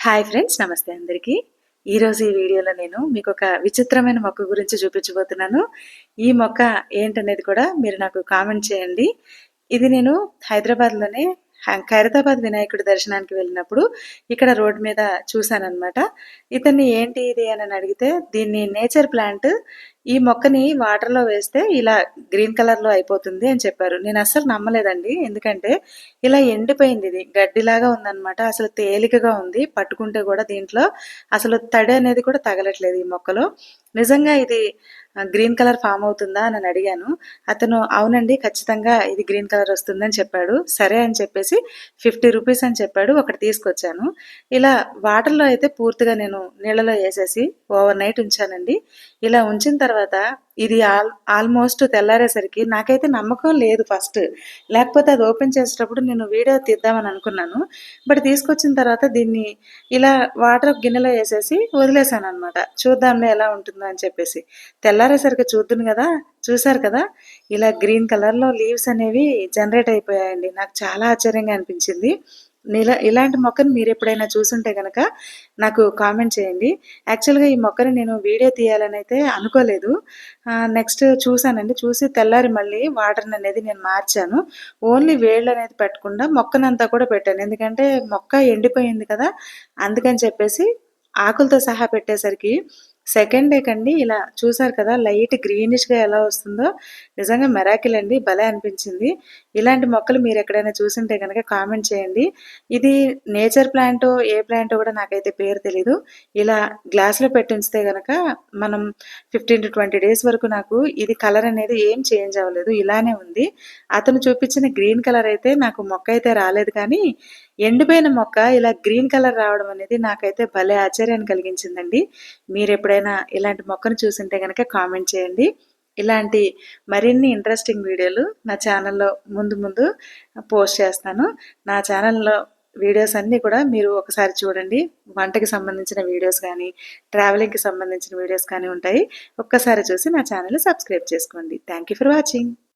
Hi friends నమస్తే అందరికీ. ఈరోజు ఈ వీడియోలో నేను మీకు ఒక విచిత్రమైన మొక్క గురించి చూపించబోతున్నాను. ఈ మొక్క ఏంటనేది కూడా మీరు నాకు కామెంట్ చేయండి. ఇది నేను హైదరాబాద్లోనే ఖైరతాబాద్ వినాయకుడి దర్శనానికి వెళ్ళినప్పుడు ఇక్కడ రోడ్ మీద చూశానమాట ఇతన్ని ఏంటి ఇది అని అడిగితే దీన్ని నేచర్ ప్లాంట్ ఈ మొక్కని వాటర్లో వేస్తే ఇలా గ్రీన్ కలర్లో అయిపోతుంది అని చెప్పారు. నేను అస్సలు నమ్మలేదండి. ఎందుకంటే ఇలా ఎండిపోయింది ఇది. గడ్డిలాగా ఉందన్నమాట. అసలు తేలికగా ఉంది. పట్టుకుంటే కూడా దీంట్లో అసలు తడి అనేది కూడా తగలట్లేదు ఈ మొక్కలో. నిజంగా ఇది గ్రీన్ కలర్ ఫామ్ అవుతుందా అని అడిగాను. అతను అవునండి ఖచ్చితంగా ఇది గ్రీన్ కలర్ వస్తుందని చెప్పాడు. సరే అని చెప్పేసి ఫిఫ్టీ రూపీస్ అని చెప్పాడు. ఒకటి తీసుకొచ్చాను. ఇలా వాటర్లో అయితే పూర్తిగా నేను నీళ్ళలో వేసేసి ఓవర్ నైట్ ఉంచానండి. ఇలా ఉంచిన తర్వాత ఇది ఆల్ ఆల్మోస్ట్ తెల్లారేసరికి నాకైతే నమ్మకం లేదు ఫస్ట్. లేకపోతే అది ఓపెన్ చేసేటప్పుడు నేను వీడియో తీద్దామని అనుకున్నాను. బట్ తీసుకొచ్చిన తర్వాత దీన్ని ఇలా వాటర్ గిన్నెలో వేసేసి వదిలేసాను అనమాట చూద్దాంలే ఎలా ఉంటుందో అని చెప్పేసి. తెల్లారేసరికి చూద్దును కదా చూసారు కదా? ఇలా గ్రీన్ కలర్లో లీవ్స్ అనేవి జనరేట్ అయిపోయాయండి. నాకు చాలా ఆశ్చర్యంగా అనిపించింది. ఇలా ఇలాంటి మొక్కను మీరు ఎప్పుడైనా చూసుంటే కనుక నాకు కామెంట్ చేయండి. యాక్చువల్గా ఈ మొక్కని నేను వీడియో తీయాలని అయితే అనుకోలేదు. నెక్స్ట్ చూసానండి చూసి తెల్లారి మళ్ళీ వాటర్ అనేది నేను మార్చాను. ఓన్లీ వేళ్ళు అనేది పెట్టకుండా మొక్కనంతా కూడా పెట్టాను. ఎందుకంటే మొక్క ఎండిపోయింది కదా అందుకని చెప్పేసి ఆకులతో సహా పెట్టేసరికి సెకండ్ డే కండి ఇలా చూసారు కదా లైట్ గ్రీనిష్గా ఎలా వస్తుందో. నిజంగా మెరాకిల్ అండి భలే అనిపించింది. ఇలాంటి మొక్కలు మీరు ఎక్కడైనా చూసింటే కనుక కామెంట్ చేయండి. ఇది నేచర్ ప్లాంట్ ఏ ప్లాంట్ కూడా నాకైతే పేరు తెలీదు. ఇలా గ్లాస్లో పెట్టి ఉంచితే కనుక మనం ఫిఫ్టీన్ టు ట్వంటీ డేస్ వరకు నాకు ఇది కలర్ అనేది ఏం చేంజ్ అవ్వలేదు ఇలానే ఉంది. అతను చూపించిన గ్రీన్ కలర్ అయితే నాకు మొక్క అయితే రాలేదు కానీ ఎండిపోయిన మొక్క ఇలా గ్రీన్ కలర్ రావడం అనేది నాకైతే భలే ఆశ్చర్యాన్ని కలిగించిందండి. మీరు ఎప్పుడైనా ఇలాంటి మొక్కను చూసింటే కనుక కామెంట్ చేయండి. ఇలాంటి మరిన్ని ఇంట్రెస్టింగ్ వీడియోలు నా ఛానల్లో ముందు ముందు పోస్ట్ చేస్తాను. నా ఛానల్లో వీడియోస్ అన్నీ కూడా మీరు ఒకసారి చూడండి. వంటకి సంబంధించిన వీడియోస్ కానీ ట్రావెలింగ్కి సంబంధించిన వీడియోస్ కానీ ఉంటాయి. ఒక్కసారి చూసి నా ఛానల్ సబ్స్క్రైబ్ చేసుకోండి. Thank you for watching.